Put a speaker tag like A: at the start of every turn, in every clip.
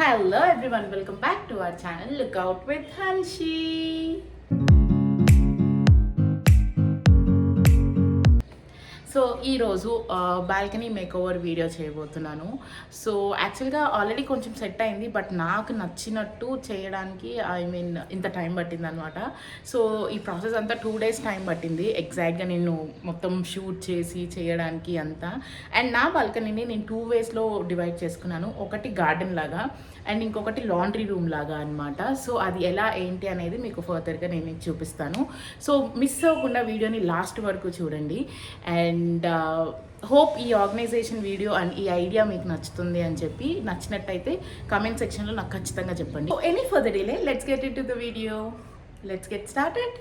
A: Hello everyone, welcome back to our channel Look Out with Hanshi. So ఈరోజు balcony make over video చేయబోతున్నాను. So యాక్చువల్గా already కొంచెం set అయింది but నాకు నచ్చినట్టు చేయడానికి ఐ మీన్ ఇంత టైం పట్టింది అనమాట సో ఈ ప్రాసెస్ అంతా టూ డేస్ టైం పట్టింది. ఎగ్జాక్ట్గా నేను మొత్తం షూట్ చేసి చేయడానికి అంతా. అండ్ నా బాల్కనీని నేను టూ వేస్లో డివైడ్ చేసుకున్నాను. ఒకటి గార్డెన్ లాగా అండ్ ఇంకొకటి లాండ్రీ రూమ్ లాగా అనమాట సో అది ఎలా ఏంటి అనేది మీకు ఫర్దర్గా నేను చూపిస్తాను. సో మిస్ అవ్వకుండా వీడియోని లాస్ట్ వరకు చూడండి. అండ్ అండ్ హోప్ ఈ ఆర్గనైజేషన్ వీడియో అండ్ ఈ ఐడియా మీకు నచ్చుతుంది అని చెప్పి నచ్చినట్టయితే కమెంట్ సెక్షన్లో నాకు ఖచ్చితంగా చెప్పండి. Any further delay let's get it to the video let's get started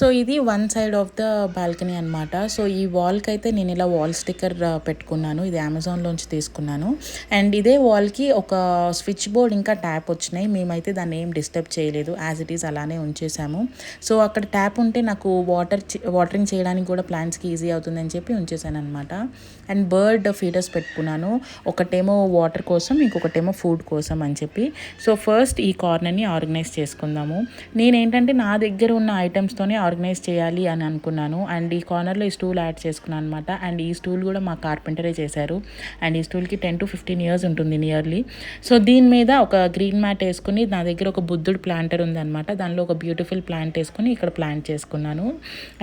A: so ఇది one side of the balcony అనమాట సో ఈ వాల్కి అయితే నేను ఇలా వాల్ స్టిక్కర్ పెట్టుకున్నాను. ఇది అమెజాన్లోంచి తీసుకున్నాను. అండ్ ఇదే వాల్కి ఒక స్విచ్ బోర్డ్ ఇంకా ట్యాప్ వచ్చినాయి. మేమైతే దాన్ని ఏం డిస్టర్బ్ చేయలేదు. యాజ్ ఇట్ ఈస్ అలానే ఉంచేసాము. సో అక్కడ ట్యాప్ ఉంటే నాకు వాటర్ వాటరింగ్ చేయడానికి కూడా ప్లాంట్స్కి ఈజీ అవుతుందని చెప్పి ఉంచేసాను అనమాట అండ్ బర్డ్ ఫీడర్స్ పెట్టుకున్నాను. ఒకటేమో వాటర్ కోసం ఇంకొకటేమో ఫుడ్ కోసం అని చెప్పి. సో ఫస్ట్ ఈ కార్నర్ని ఆర్గనైజ్ చేసుకుందాము. నేనేంటంటే నా దగ్గర ఉన్న ఐటమ్స్తోనే ఆర్గనైజ్ చేయాలి అని అనుకున్నాను. అండ్ ఈ కార్నర్లో ఈ స్టూల్ యాడ్ చేసుకున్నాను అనమాట అండ్ ఈ స్టూల్ కూడా మా కార్పెంటరే చేశారు. అండ్ ఈ స్టూల్కి టెన్ టు ఫిఫ్టీన్ ఇయర్స్ ఉంటుంది నియర్లీ. సో దీని మీద ఒక గ్రీన్ మ్యాట్ వేసుకుని నా దగ్గర ఒక బుద్ధుడు ప్లాంటర్ ఉందన్నమాట దానిలో ఒక బ్యూటిఫుల్ ప్లాంట్ వేసుకుని ఇక్కడ ప్లాంట్ చేసుకున్నాను.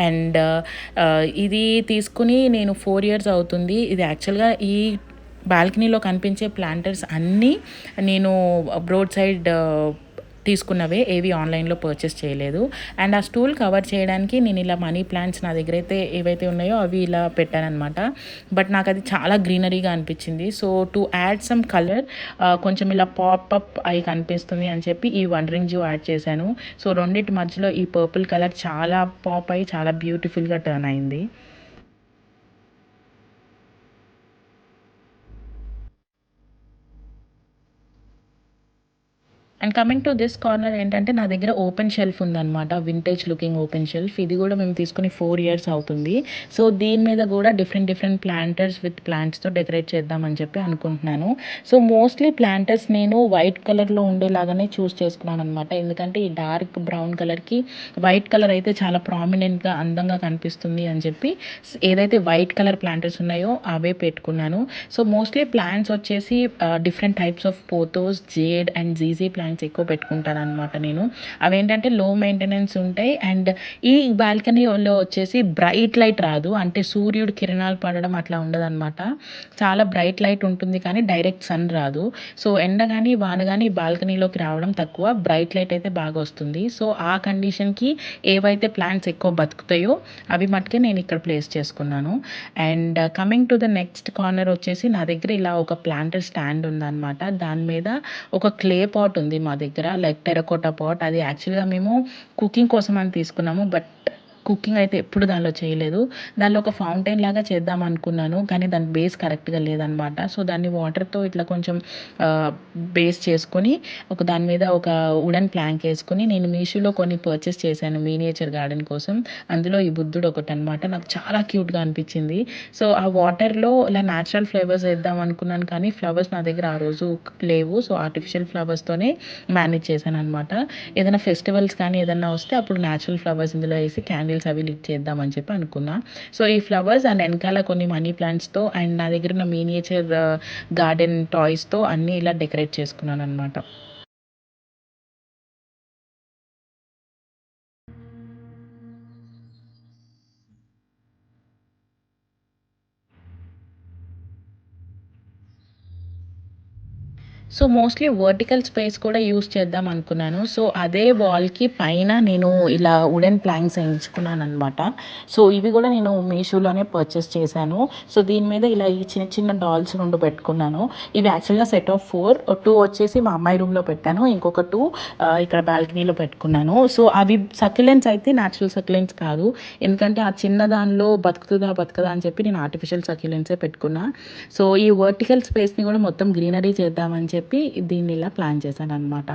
A: అండ్ ఇది తీసుకుని నేను ఫోర్ ఇయర్స్ అవుతుంది. ఇది యాక్చువల్గా ఈ బాల్కనీలో కనిపించే ప్లాంటర్స్ అన్నీ నేను రోడ్ సైడ్ తీసుకున్నవే ఏవి ఆన్లైన్లో పర్చేస్ చేయలేదు. అండ్ ఆ స్టూల్ కవర్ చేయడానికి నేను ఇలా మనీ ప్లాంట్స్ నా దగ్గర అయితే ఏవైతే ఉన్నాయో అవి ఇలా పెట్టానమాట బట్ నాకు అది చాలా గ్రీనరీగా అనిపించింది. So to add some colour కొంచెం ఇలా పాపప్ అయి కనిపిస్తుంది అని చెప్పి ఈ వండరింగ్ జూ యాడ్ చేశాను. సో రెండింటి మధ్యలో ఈ పర్పుల్ కలర్ చాలా పాప్ అయి చాలా బ్యూటిఫుల్గా టర్న్ అయింది. కమింగ్ టు దిస్ కార్నర్ ఏంటంటే నా దగ్గర ఓపెన్ షెల్ఫ్ ఉందన్నమాట. వింటేజ్ లుకింగ్ ఓపెన్ షెల్ఫ్ ఇది కూడా మేము తీసుకుని ఫోర్ ఇయర్స్ అవుతుంది. సో దీని మీద కూడా డిఫరెంట్ డిఫరెంట్ ప్లాంటర్స్ విత్ ప్లాంట్స్తో డెకరేట్ చేద్దామని చెప్పి అనుకుంటున్నాను. సో మోస్ట్లీ ప్లాంటర్స్ నేను వైట్ కలర్లో ఉండేలాగానే చూస్ చేసుకున్నాను అనమాట ఎందుకంటే ఈ డార్క్ బ్రౌన్ కలర్కి వైట్ కలర్ అయితే చాలా ప్రామినెంట్గా అందంగా కనిపిస్తుంది అని చెప్పి ఏదైతే వైట్ కలర్ ప్లాంటర్స్ ఉన్నాయో అవే పెట్టుకున్నాను. సో మోస్ట్లీ ప్లాంట్స్ వచ్చేసి different types of pothos jade and GG plants ఎక్కువ పెట్టుకుంటాను అనమాట నేను. అవేంటంటే లో మెయింటెనెన్స్ ఉంటాయి అండ్ ఈ బాల్కనీలో వచ్చేసి బ్రైట్ లైట్ రాదు. అంటే సూర్యుడు కిరణాలు పడడం అట్లా ఉండదన్నమాట. చాలా బ్రైట్ లైట్ ఉంటుంది కానీ డైరెక్ట్ సన్ రాదు. సో ఎండ కానీ వాన కానీ బాల్కనీలోకి రావడం తక్కువ. బ్రైట్ లైట్ అయితే బాగా వస్తుంది. సో ఆ కండిషన్కి ఏవైతే ప్లాంట్స్ ఎక్కువ బతుకుతాయో అవి మటుకే నేను ఇక్కడ ప్లేస్ చేసుకున్నాను. And coming to the next corner వచ్చేసి నా దగ్గర ఇలా ఒక ప్లాంటర్ స్టాండ్ ఉందన్నమాట. దాని మీద ఒక క్లే పాట్ ఉంది మా దగ్గర లైక్ టెరకోటా పాట్ అది యాక్చువల్గా మేము కుకింగ్ కోసం అని తీసుకున్నాము బట్ కుకింగ్ అయితే ఎప్పుడు దానిలో చేయలేదు. దానిలో ఒక ఫౌంటైన్ లాగా చేద్దాం అనుకున్నాను. కానీ దాని బేస్ కరెక్ట్గా లేదనమాట. సో దాన్ని వాటర్తో ఇట్లా కొంచెం బేస్ చేసుకొని ఒక దాని మీద ఒక వుడెన్ ప్లాంక్ వేసుకొని నేను మీషోలో కొన్ని పర్చేస్ చేశాను మీనియేచర్ గార్డెన్ కోసం. అందులో ఈ బుద్ధుడు ఒకటి అనమాట నాకు చాలా క్యూట్గా అనిపించింది. సో ఆ వాటర్లో ఇలా న్యాచురల్ ఫ్లేవర్స్ వేద్దాం అనుకున్నాను కానీ ఫ్లవర్స్ నా దగ్గర ఆ రోజు లేవు. సో ఆర్టిఫిషియల్ ఫ్లవర్స్తోనే మేనేజ్ చేశాను అనమాట ఏదైనా ఫెస్టివల్స్ కానీ ఏదైనా వస్తే అప్పుడు న్యాచురల్ ఫ్లవర్స్ ఇందులో వేసి క్యాండిల్ క్యాండిల్స్ అవి లిట్ చేద్దామని చెప్పి అనుకున్నా. సో ఈ ఫ్లవర్స్ అండ్ వెనకాల కొన్ని మనీ ప్లాంట్స్తో అండ్ నా దగ్గర ఉన్న మీనియేచర్ గార్డెన్ టాయ్స్తో అన్నీ ఇలా డెకరేట్ చేసుకున్నాను అనమాట సో మోస్ట్లీ వర్టికల్ స్పేస్ కూడా యూస్ చేద్దాం అనుకున్నాను. సో అదే వాల్కి పైన నేను ఇలా వుడెన్ ప్లాంక్స్ వేయించుకున్నాను అనమాట సో ఇవి కూడా నేను మీషోలోనే పర్చేస్ చేశాను. సో దీని మీద ఇలా ఈ చిన్న చిన్న డాల్స్ రెండు పెట్టుకున్నాను. ఇవి యాక్చువల్గా సెట్ ఆఫ్ ఫోర్ టూ వచ్చేసి మా అమ్మాయి రూమ్లో పెట్టాను. ఇంకొక టూ ఇక్కడ బాల్కనీలో పెట్టుకున్నాను. సో అవి సక్యులెన్స్ అయితే న్యాచురల్ సక్యులెన్స్ కాదు. ఎందుకంటే ఆ చిన్న దానిలో బతుకుతుందా బతుకదా అని చెప్పి నేను ఆర్టిఫిషియల్ సక్యులెన్సే పెట్టుకున్నా. సో ఈ వర్టికల్ స్పేస్ని కూడా మొత్తం గ్రీనరీ చేద్దామని చెప్పి చెప్పి దీన్ని ఇలా ప్లాన్ చేశాను అనమాట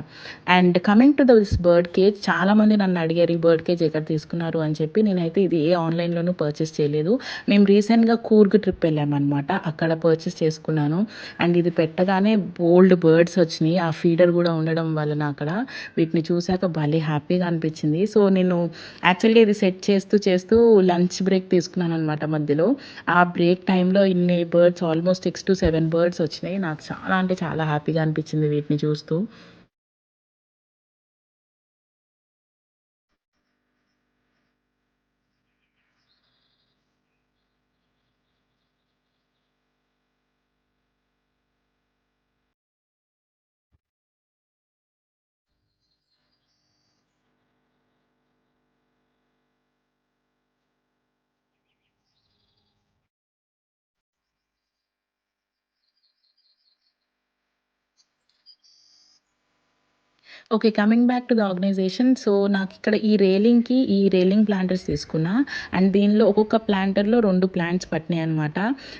A: and coming to this bird cage చాలామంది నన్ను అడిగారు ఈ బర్డ్ కేజ్ ఎక్కడ తీసుకున్నారు? అని చెప్పి నేనైతే ఇది ఏ ఆన్లైన్లోనూ పర్చేస్ చేయలేదు. మేము రీసెంట్గా కూర్గ్ ట్రిప్ వెళ్ళామన్నమాట. అక్కడ పర్చేస్ చేసుకున్నాను. అండ్ ఇది పెట్టగానే బోల్డ్ బర్డ్స్ వచ్చినాయి. ఆ ఫీడర్ కూడా ఉండడం వలన అక్కడ వీటిని చూశాక భలే హ్యాపీగా అనిపించింది. సో నేను యాక్చువల్గా ఇది సెట్ చేస్తూ చేస్తూ లంచ్ బ్రేక్ తీసుకున్నాను అనమాట మధ్యలో. ఆ బ్రేక్ టైంలో ఇన్ని birds almost six to seven birds వచ్చినాయి. నాకు చాలా అంటే చాలా హ్యాపీగా అనిపించింది వీటిని చూస్తూ. Okay. Coming back to the organisation. So, నాకిక్కడ ఈ రేలింగ్‌కి ఈ రేలింగ్ ప్లాంటర్స్ తీసుకున్నా. అండ్ దీనిలో ఒక్కొక్క ప్లాంటర్‌లో 2 ప్లాంట్స్ పట్టినాయనమాట.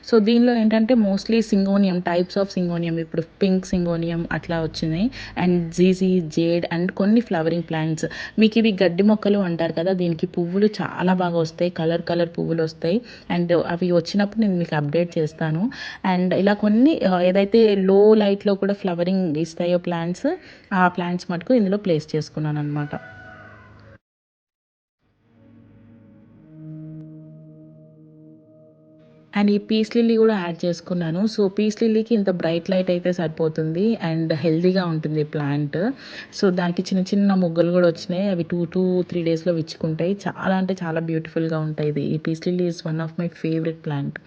A: సో, దీనిలో ఏంటంటే mostly syngonium types of syngonium ఇప్పుడు పింక్ సింగోనియం అట్లా వచ్చినాయి. అండ్ జీజీ, జేడ్ అండ్ కొన్ని ఫ్లవరింగ్ ప్లాంట్స్. మీకివి గడ్డి మొక్కలు అంటారు కదా! దీనికి పువ్వులు చాలా బాగా వస్తాయి. Colour colour పువ్వులొస్తాయి. అండ్ అవి వచ్చినప్పుడు నేను మీకు అప్డేట్ చేస్తాను. అండ్ ఇలా కొన్ని ఏదైతే లో లైట్‌లో కూడా ఫ్లవరింగ్ ఇస్తాయో ప్లాంట్స్ ఆ ప్లాంట్స్ మటుకు ఇందులో ప్లేస్ చేసుకున్నాను అనమాట అండ్ ఈ పీస్ లిల్లీ కూడా యాడ్ చేసుకున్నాను. సో పీస్ లిల్లీకి ఇంత బ్రైట్ లైట్ అయితే సరిపోతుంది అండ్ హెల్దీగా ఉంటుంది ప్లాంట్ సో దానికి చిన్న చిన్న మొగ్గలు కూడా వచ్చినాయి. అవి టూ టూ త్రీ డేస్లో విచ్చుకుంటాయి. చాలా అంటే చాలా బ్యూటిఫుల్గా ఉంటాయి. ఇది ఈ peace lily is one of my favourite plant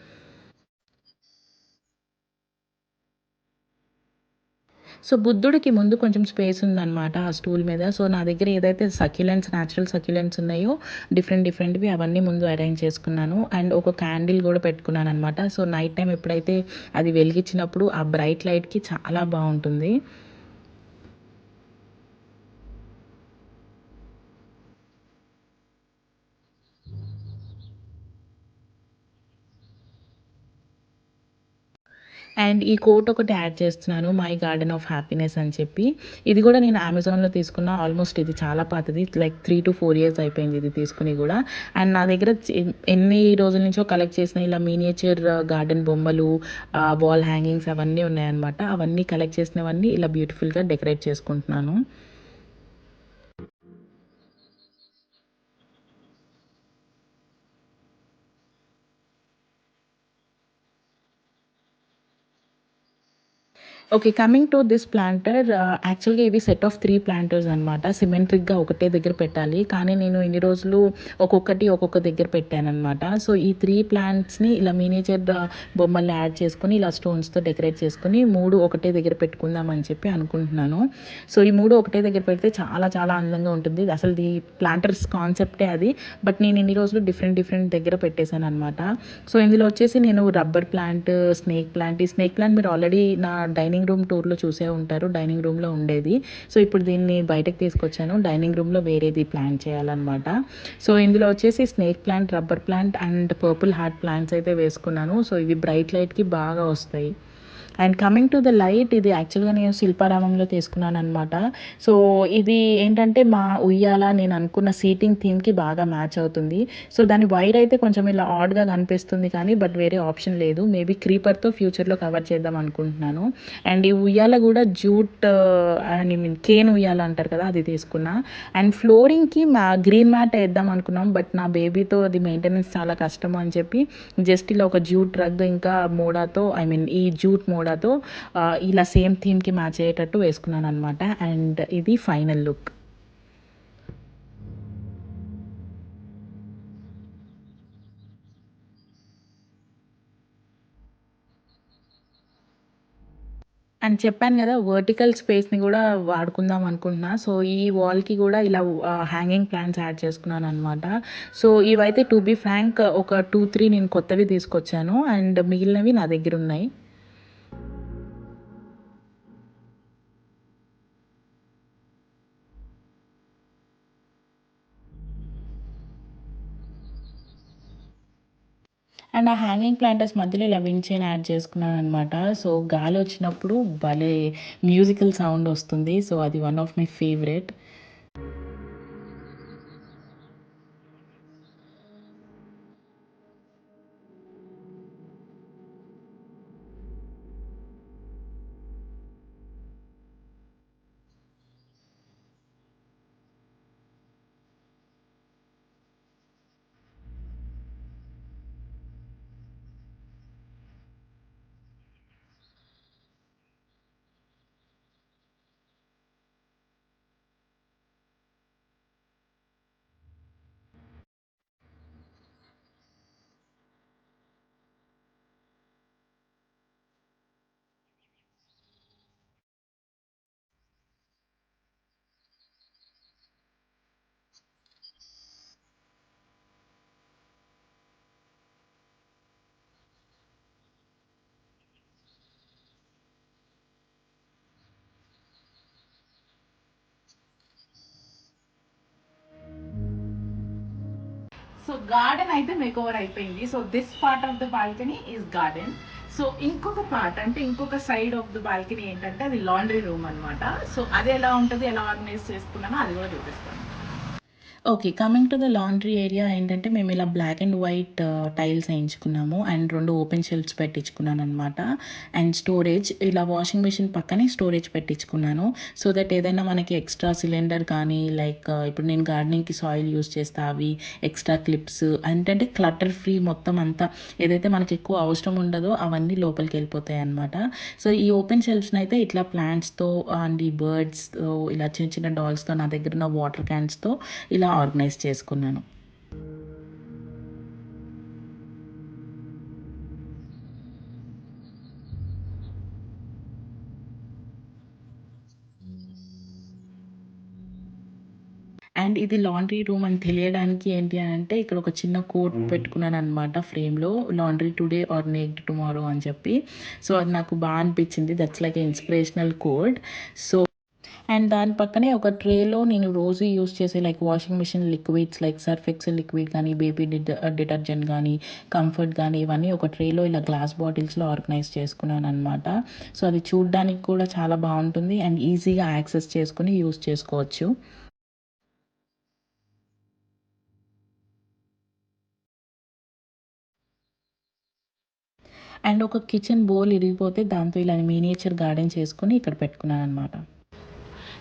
A: so బుద్ధుడికి ముందు కొంచెం స్పేస్ ఉందన్నమాట ఆ స్టూల్ మీద. సో నా దగ్గర ఏదైతే సక్యులెంట్స్ న్యాచురల్ సక్యులెంట్స్ ఉన్నాయో డిఫరెంట్ డిఫరెంట్వి అవన్నీ ముందు అరేంజ్ చేసుకున్నాను. అండ్ ఒక క్యాండిల్ కూడా పెట్టుకున్నాను అనమాట సో నైట్ టైం ఎప్పుడైతే అది వెలిగించినప్పుడు ఆ బ్రైట్ లైట్కి చాలా బాగుంటుంది. అండ్ ఈ కోట్ ఒకటి యాడ్ చేస్తున్నాను మై గార్డెన్ ఆఫ్ హ్యాపీనెస్ అని చెప్పి. ఇది కూడా నేను అమెజాన్లో తీసుకున్న ఆల్మోస్ట్ ఇది చాలా పాతది like three to four years అయిపోయింది ఇది తీసుకుని కూడా. అండ్ నా దగ్గర ఎన్ని రోజుల నుంచో కలెక్ట్ చేసిన ఇలా మీనియేచర్ గార్డెన్ uh, బొమ్మలు uh, వాల్ హ్యాంగింగ్స్ అవన్నీ ఉన్నాయన్నమాట. అవన్నీ కలెక్ట్ చేసినవన్నీ ఇలా బ్యూటిఫుల్గా డెకరేట్ చేసుకుంటున్నాను. Okay. Coming to this planter యాక్చువల్‌గా ఇవి సెట్ ఆఫ్ త్రీ ప్లాంటర్స్ అనమాట. సిమెట్రిక్‌గా ఒకటే దగ్గర పెట్టాలి. కానీ నేను ఇన్ని రోజులు ఒక్కొక్కటి ఒక్కొక్క దగ్గర పెట్టాను అనమాట సో, ఈ త్రీ ప్లాంట్స్‌ని ఇలా మినియేచర్ uh, బొమ్మల్ని యాడ్ చేసుకొని ఇలా స్టోన్స్‌తో డెకరేట్ చేసుకొని మూడు ఒకటే దగ్గర పెట్టుకుందాం అని చెప్పి అనుకుంటున్నాను. సో, ఈ మూడు ఒకటే దగ్గర పెడితే చాలా చాలా అందంగా ఉంటుంది. అసలు ది ప్లాంటర్స్ కాన్సెప్టే అది. బట్ నేను ఇన్ని రోజులు డిఫరెంట్ డిఫరెంట్ దగ్గర పెట్టేశాను అనమాట సో, ఇందులో వచ్చేసి నేను రబ్బర్ ప్లాంట్, స్నేక్ ప్లాంట్ ఈ స్నేక్ ప్లాంట్ మీరు ఆల్రెడీ నా డైనింగ్ డైనింగ్ రూమ్ టూర్లో చూసే ఉంటారు డైనింగ్ రూమ్లో ఉండేది. సో ఇప్పుడు దీన్ని బయటకు తీసుకొచ్చాను. డైనింగ్ రూమ్లో వేరేది ప్లాన్ చేయాలన్నమాట. సో ఇందులో వచ్చేసి snake plant rubber plant and purple heart plants అయితే వేసుకున్నాను. సో ఇవి బ్రైట్ లైట్కి బాగా వస్తాయి. And coming to the light ఇది యాక్చువల్గా నేను శిల్పారామంలో తీసుకున్నాను అనమాట సో ఇది ఏంటంటే మా ఉయ్యాల నేను అనుకున్న సీటింగ్ థీమ్కి బాగా మ్యాచ్ అవుతుంది. సో దాని వైర్ అయితే కొంచెం ఇలా ఆడ్గా కనిపిస్తుంది కానీ బట్ వేరే ఆప్షన్ లేదు. మేబీ క్రీపర్తో ఫ్యూచర్లో కవర్ చేద్దాం అనుకుంటున్నాను. అండ్ ఈ ఉయ్యాల కూడా జూట్ ఐ మీన్ కేన్ ఉయ్యాల అంటారు కదా అది తీసుకున్నా. అండ్ ఫ్లోరింగ్కి మా గ్రీన్ మ్యాట్ వేద్దాం అనుకున్నాం బట్ నా బేబీతో అది మెయింటెనెన్స్ చాలా కష్టం అని చెప్పి జస్ట్ ఇలా ఒక జూట్ రగ్ ఇంకా మోడాతో ఐ మీన్ ఈ జూట్ మోడా కూడాతో ఇలా సేమ్ థీమ్కి మ్యాచ్ అయ్యేటట్టు వేసుకున్నాను అనమాట అండ్ ఇది ఫైనల్ లుక్. అండ్ చెప్పాను కదా వర్టికల్ స్పేస్ని కూడా వాడుకుందాం అనుకుంటున్నా. సో ఈ వాల్కి కూడా ఇలా హ్యాంగింగ్ ప్లాంట్స్ యాడ్ చేసుకున్నాను అనమాట సో ఇవైతే టు బీ ఫ్రాంక్ ఒక టూ త్రీ నేను కొత్తవి తీసుకొచ్చాను. అండ్ మిగిలినవి నా దగ్గర ఉన్నాయి. అండ్ ఆ హ్యాంగింగ్ ప్లాంటర్స్ మధ్యలో ఇలా విండ్ చైన్ యాడ్ చేసుకున్నాను అనమాట సో గాలి వచ్చినప్పుడు భలే మ్యూజికల్ సౌండ్ వస్తుంది. సో అది one of my favourite. Garden అయితే మేక్ ఓవర్ అయిపోయింది. So this part of the balcony is garden so ఇంకొక పార్ట్ అంటే ఇంకొక సైడ్ ఆఫ్ ద బాల్కనీ ఏంటంటే అది లాండ్రీ రూమ్ అన్నమాట. సో అది ఎలా ఉంటుంది ఎలా ఆర్గనైజ్ చేసుకున్నానో అది కూడా చూపిస్తాను. Okay coming to the laundry area ఏంటంటే మేము ఇలా బ్లాక్ అండ్ వైట్ టైల్స్ వేయించుకున్నాము. అండ్ రెండు ఓపెన్ షెల్ఫ్స్ పెట్టించుకున్నాను అనమాట అండ్ స్టోరేజ్ ఇలా వాషింగ్ మిషన్ పక్కనే స్టోరేజ్ పెట్టించుకున్నాను. సో దట్ ఏదైనా మనకి ఎక్స్ట్రా సిలిండర్ కానీ లైక్ uh, ఇప్పుడు నేను గార్డెనింగ్కి సాయిల్ యూస్ చేస్తా అవి ఎక్స్ట్రా క్లిప్స్ అంటే క్లటర్ ఫ్రీ మొత్తం అంతా ఏదైతే మనకి ఎక్కువ అవసరం ఉండదో అవన్నీ లోపలికి వెళ్ళిపోతాయి అనమాట సో ఈ ఓపెన్ షెల్ఫ్స్ని అయితే ఇట్లా ప్లాంట్స్తో అండ్ ఈ బర్డ్స్తో ఇలా చిన్న చిన్న డాల్స్తో నా దగ్గర ఉన్న వాటర్ క్యాన్స్తో ఇలా ఆర్గనైజ్ చేసుకున్నాను. అండ్ ఇది లాండ్రీ రూమ్ అని తెలియడానికి ఏంటి అని అంటే ఇక్కడ ఒక చిన్న కోట్ పెట్టుకున్నాను అనమాట ఫ్రేమ్లో. Laundry today or next tomorrow అని చెప్పి. సో అది నాకు బాగా అనిపించింది. That's like inspirational quote so and దాని పక్కనే ఒక ట్రేలో నేను రోజు యూస్ చేసే like washing machine liquids like Surf Excel liquid కానీ బేబీ డిటర్జెంట్ uh, కానీ కంఫర్ట్ కానీ ఇవన్నీ ఒక ట్రేలో ఇలా గ్లాస్ బాటిల్స్లో ఆర్గనైజ్ చేసుకున్నాను అనమాట సో అది చూడడానికి కూడా చాలా బాగుంటుంది అండ్ ఈజీగా యాక్సెస్ చేసుకుని యూస్ చేసుకోవచ్చు. అండ్ ఒక కిచెన్ బౌల్ ఇరిగిపోతే దాంతో ఇలా మినియేచర్ గార్డెన్ చేసుకుని ఇక్కడ పెట్టుకున్నాను అనమాట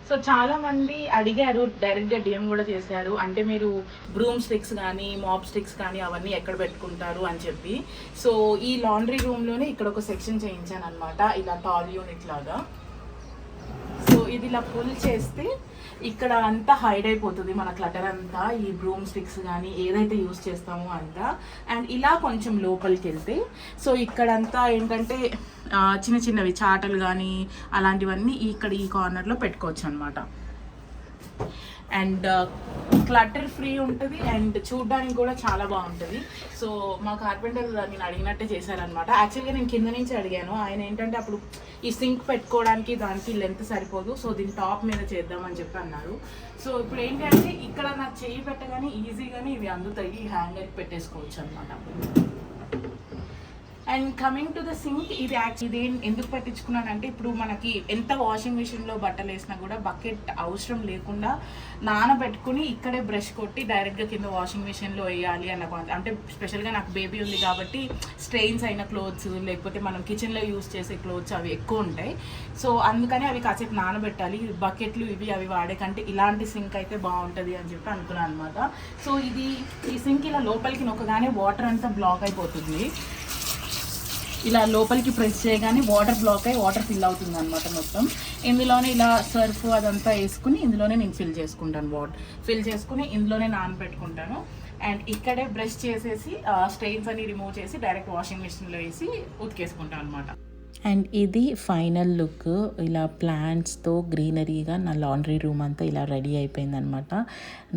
A: సో చాలా మంది అడిగారు డైరెక్ట్గా డిఎం కూడా చేశారు. అంటే మీరు బ్రూమ్ స్టిక్స్ కానీ మాప్ స్టిక్స్ కానీ అవన్నీ ఎక్కడ పెట్టుకుంటారు అని చెప్పి. సో ఈ లాండ్రీ రూమ్లోనే ఇక్కడ ఒక సెక్షన్ చేయించాను అనమాట ఇలా టాల్ యూనిట్ లాగా. ఇది ఇలా పుల్ చేస్తే ఇక్కడ అంతా హైడ్ అయిపోతుంది మన క్లటర్ అంతా ఈ బ్రూమ్ స్టిక్స్ కానీ ఏదైతే యూస్ చేస్తామో అంతా. అండ్ ఇలా కొంచెం లోపలికి వెళ్తే సో ఇక్కడంతా ఏంటంటే చిన్న చిన్నవి చాటలు కానీ అలాంటివన్నీ ఇక్కడ ఈ కార్నర్లో పెట్టుకోవచ్చు అనమాట అండ్ క్లటర్ ఫ్రీ ఉంటుంది అండ్ చూడడానికి కూడా చాలా బాగుంటుంది. సో మా కార్పెంటర్ నేను అడిగినట్టే చేశారనమాట యాక్చువల్గా నేను కింద నుంచి అడిగాను. ఆయన ఏంటంటే అప్పుడు ఈ సింక్ పెట్టుకోవడానికి దానికి లెంత్ సరిపోదు. సో దీని టాప్ మీద చేద్దామని చెప్పి అన్నారు. సో ఇప్పుడు ఏంటంటే ఇక్కడ నాకు చేయి పెట్టగానే ఈజీగానే ఇవి అందుతాయి. హ్యాంగర్ పెట్టేసుకోవచ్చు అనమాట and coming to the sink ఇది యాక్చువల్ ఇది ఎందుకు పట్టించుకున్నానంటే ఇప్పుడు మనకి ఎంత వాషింగ్ మిషన్లో బట్టలు వేసినా కూడా బకెట్ అవసరం లేకుండా నానబెట్టుకుని ఇక్కడే బ్రష్ కొట్టి డైరెక్ట్గా కింద వాషింగ్ మిషన్లో వేయాలి అన్న అంటే స్పెషల్గా నాకు బేబీ ఉంది కాబట్టి స్ట్రెయిన్స్ అయిన క్లోత్స్ లేకపోతే మనం కిచెన్లో యూస్ చేసే క్లోత్స్ అవి ఎక్కువ ఉంటాయి. సో అందుకని అవి కాసేపు నానబెట్టాలి. బకెట్లు ఇవి అవి వాడే కంటే ఇలాంటి సింక్ అయితే బాగుంటుంది అని చెప్పి అనుకున్నాను అనమాట సో ఇది ఈ సింక్ ఇలా లోపలికి నొక్కగానే వాటర్ అంతా బ్లాక్ అయిపోతుంది. ఇలా లోపలికి ప్రెస్ చేయగానే వాటర్ బ్లాక్ అయ్యి వాటర్ ఫిల్ అవుతుంది అనమాట మొత్తం. ఇందులోనే ఇలా సర్ఫ్ అదంతా వేసుకుని ఇందులోనే నేను ఫిల్ చేసుకుంటాను వాటర్ ఫిల్ చేసుకుని ఇందులోనే నానబెట్టుకుంటాను. అండ్ ఇక్కడే బ్రష్ చేసేసి స్టెయిన్స్ అన్ని రిమూవ్ చేసి డైరెక్ట్ వాషింగ్ మిషన్లో వేసి ఉతికేసుకుంటాను అనమాట అండ్ ఇది ఫైనల్ లుక్. ఇలా ప్లాంట్స్తో గ్రీనరీగా నా లాండ్రీ రూమ్ అంతా ఇలా రెడీ అయిపోయిందనమాట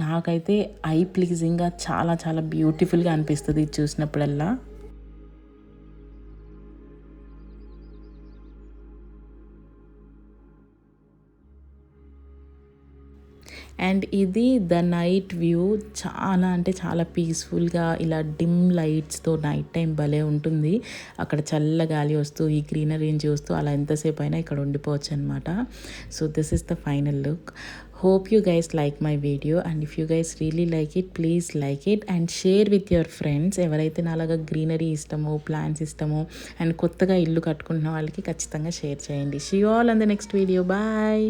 A: నాకైతే ఐ ప్లీజింగ్గా చాలా చాలా బ్యూటిఫుల్గా అనిపిస్తుంది ఇది చూసినప్పుడల్లా. అండ్ ఇది ద నైట్ వ్యూ. చాలా అంటే చాలా పీస్ఫుల్గా ఇలా డిమ్ లైట్స్తో నైట్ టైం భలే ఉంటుంది. అక్కడ చల్ల గాలి వస్తూ ఈ గ్రీనరీని చూస్తూ అలా ఎంతసేపు అయినా ఇక్కడ ఉండిపోవచ్చు అనమాట so this is the final look. Hope you guys like my video and if you guys really like it please like it and share with your friends. ఎవరైతే నాలాగా గ్రీనరీ ఇష్టమో ప్లాంట్స్ ఇష్టమో అండ్ కొత్తగా ఇల్లు కట్టుకుంటున్న వాళ్ళకి ఖచ్చితంగా షేర్ చేయండి. See all on the next video bye